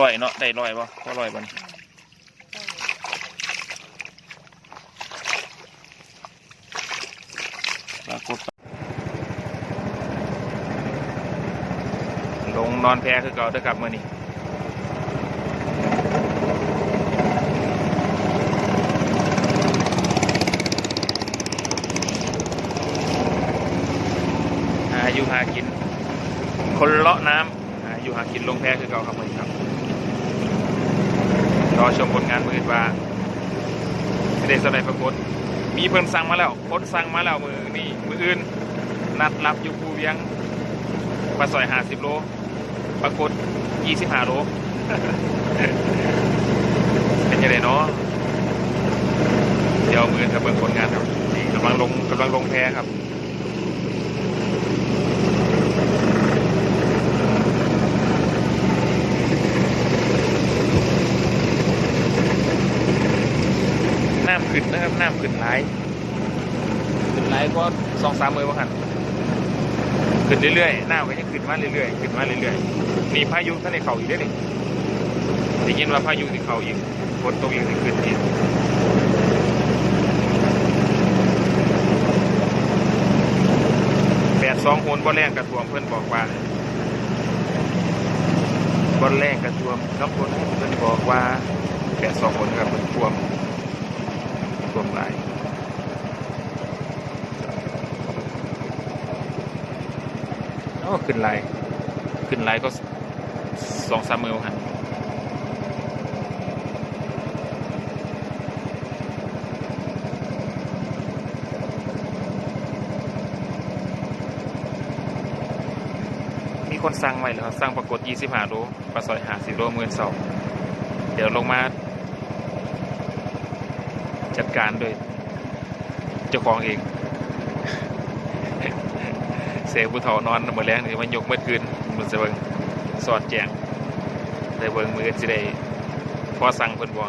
ลอยเนาะได้ลอยบ่พอลอยบ่นปรากฏลงนอนแพคือเก่าเด้อครับมื้อนี้หาอยู่หากิน คนเลาะน้ำหาอยู่หากินลงแพคือเก่าครับมื้อนี้ครับ อชมผลงานมือว่าสิได้สไลปรากฏมีเพิ่นสั่งมาแล้วคนสั่งมาแล้วมือนี่มืออื่น นัดรับอยู่ภูเวียงปลาซอย50โลปรากฏ25โลเป็นยังไงเนาะเดี๋ยวมือถ้าเบิ่งผลงานครับมีกำลังลงกำลังลงแพครับ ขึ้นนะครับน้ำขึ้นหลขึ้นหลก็สองสามมือว่าหันขึ้นเรื่อยๆน้ำก็ยังขึ้นมาเรื่อยๆขึ้นมาเรื่อยๆมีพายุท่านในเขาอีกได้ดิได้ยินว่าพายุที่เขาอีกฝนตกอีกที่ขึ้นอีกแปดสองโหนบ่แรงกระทวมเพื่อนบอกว่าบ่แรงกระทวมน้ำฝนเพื่อนบอกว่าแปดสองโหนครับเพื่อนทวม ท่วมหลายโอ้ขึ้นหลขึ้นหลก็สองสามมือครับมีคนสั่งไว้แล้วครับสั่งปรากฏ25โลปลาซอย50โลหมื่นสองเดี๋ยวลงมา จัดการโดยเจ้าของเองเสียผู้เฒ่านอนมือแรงนี่มันยกเมื่อคืนมันจะเบิงสอดแจงได้เบิงมือสิได้พอสั่งเพิ่นบ่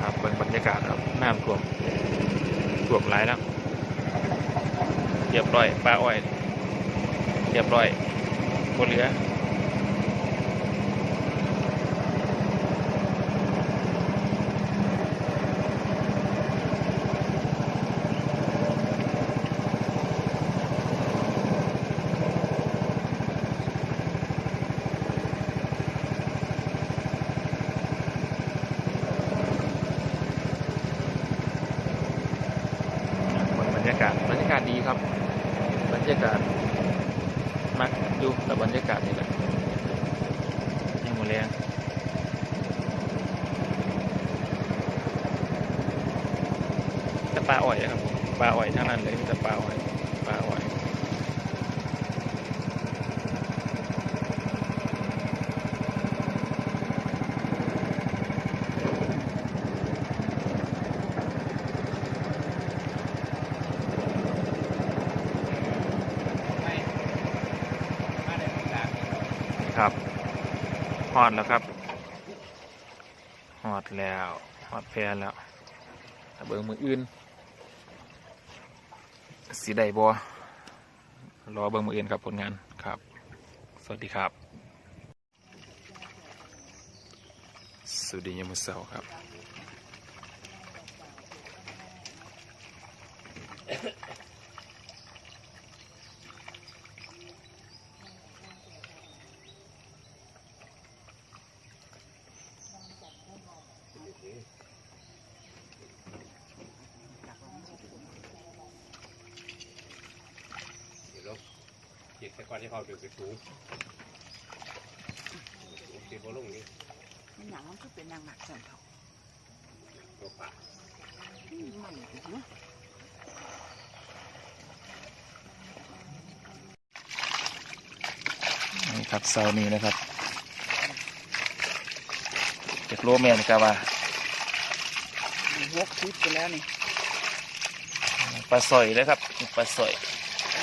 ครับเบิ่งบรรยากาศครับน้ำท่วมท่วมหลายแล้วเรียบร้อยปลาอ้อยเรียบร้อยบ่เหลือ บรรยากาศดีครับ บรรยากาศมักอยู่บรรยากาศนี่แหละยังหมดแรงแต่ปลาอ่อยนะครับปลาอ่อยทั้งนั้นเลยมีแต่ปลาอ่อยปลาอ่อย ครับหอดแล้วครับหอดแล้วหอดแพรแล้วเบิ่งมืออื่นสีได้บอรอเบิ่งมืออื่นครับผลงานครับ สวัสดีครับ สวัสดียามมื้อเซาครับ เดี๋ยวเรา เก็บแต่ก่อนที่เขาเดือดไปถูเก็บบอลลงนี่มันหนังมันก็เป็นนางหนักสันเขาตัวปลาที่มันเนาะนี่ครับเสาร์นี้นะครับจากโลแมนกาว่าหกทิพไปแล้วนี่ปลาสอยนะครับนี่ปลาสอย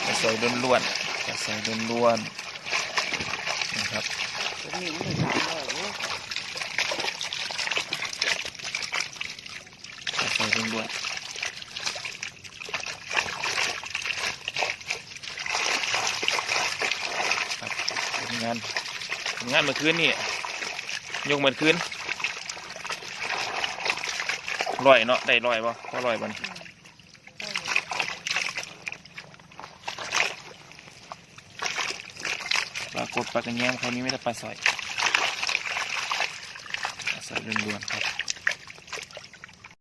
ปลาสอยล้วนๆ ปลาสอยล้วนๆนะครับตรงนี้มันได้สามร้อยโอ้ปลาสอยล้วนๆครับผลงานงานเมื่อคืนนี่ยกเมื่อคืนลอยเนาะได้ลอยบ่พอลอยบ่นี่ปลากดปลากระแยงคราวนี้ไม่ได้ปลาสอยปลาสอยล้วนๆครับ